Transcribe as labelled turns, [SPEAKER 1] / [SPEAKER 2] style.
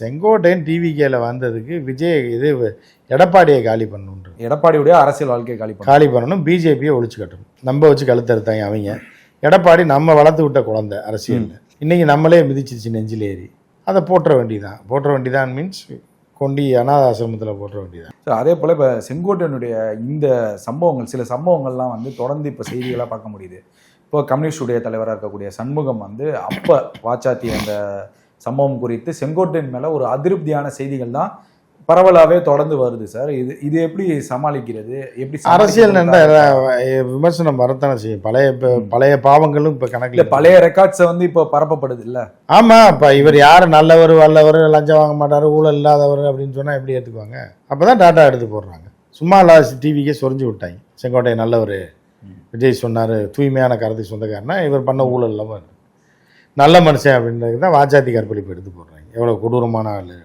[SPEAKER 1] செங்கோட்டையன் டிவிகேல வந்ததுக்கு விஜய் இது எடப்பாடியை காலி பண்ணணுன்ற
[SPEAKER 2] எடப்பாடியுடைய அரசியல் வாழ்க்கையை காலி பண்ண
[SPEAKER 1] காலி பண்ணணும் பிஜேபியை ஒழிச்சு கட்டணும். நம்ம வச்சு கழுத்தறுத்தாங்க அவங்க. எடப்பாடி நம்ம வளர்த்து விட்ட குழந்தை அரசியலில். இன்னைக்கு நம்மளே மிதிச்சிருச்சு நெஞ்சில் ஏறி. அதை போட்டுற வேண்டியதான் போட்டுற வேண்டியதான் மீன்ஸ் கொண்டி அனாத ஆசிரமத்தில் போட்டுற வேண்டியதான்
[SPEAKER 2] So, அதே போல் இப்போ செங்கோட்டையனுடைய இந்த சம்பவங்கள் சில சம்பவங்கள்லாம் வந்து தொடர்ந்து இப்போ செய்திகளாக பார்க்க முடியுது. இப்போ கம்யூனிஸ்டுடைய தலைவராக இருக்கக்கூடிய சண்முகம் வந்து அப்போ வாச்சாத்திய அந்த சம்பவம் குறித்து செங்கோட்டையன் மேலே ஒரு அதிருப்தியான செய்திகள் தான் பரவலாகவே தொடர்ந்து வருது சார். இது இது எப்படி சமாளிக்கிறது? எப்படி
[SPEAKER 1] அரசியல் விமர்சனம் வரத்தானே செய்யும். பழைய பழைய பாவங்களும் இப்போ கணக்கில்
[SPEAKER 2] பழைய ரெக்கார்ட்ஸை வந்து இப்போ பரப்பப்படுது இல்ல?
[SPEAKER 1] ஆமா இப்போ இவர் யார்? நல்லவர் வல்லவர் லஞ்சம் வாங்க மாட்டார் ஊழல் இல்லாதவர் அப்படின்னு சொன்னா எப்படி ஏற்றுக்குவாங்க அப்பதான் டாட்டா எடுத்து போடுறாங்க. சும்மா இல்லாத டிவிக்கே சொரிஞ்சு விட்டாங்க. செங்கோட்டை நல்லவர். விஜய் சொன்னார் தூய்மையான கருத்துக்கு சொந்தக்காரனா இவர் பண்ண ஊழல் இல்லாமல் நல்ல மனுஷன் அப்படின்றது தான் வாஜாத்தி கற்பழிப்பு எடுத்து போடுறாங்க. எவ்வளோ கொடூரமான ஆள்.